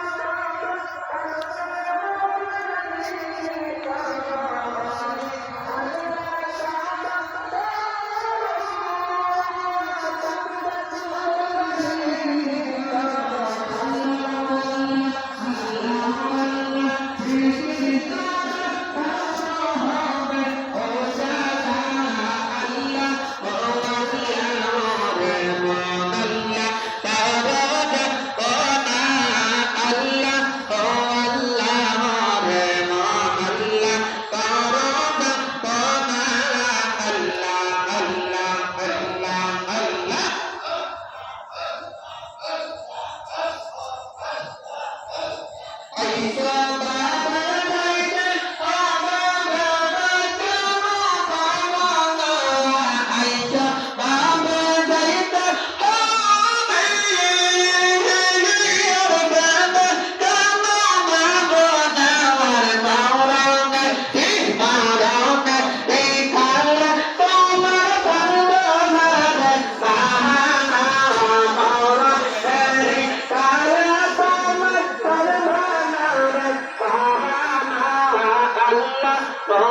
Thank you. ইসলাম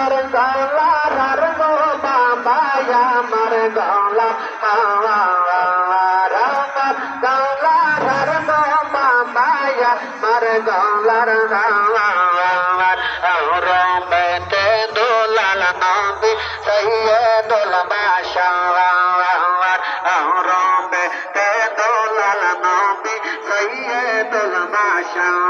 আমার গলার গো বাবাই, আমার গলা আমার আমার গলার গো বাবাই, আমার গলার আমার রবেতে দোলাল নবী সৈয়দুল বাশাওয়ার রবেতে দোলাল নবী সৈয়দুল বাশাওয়ার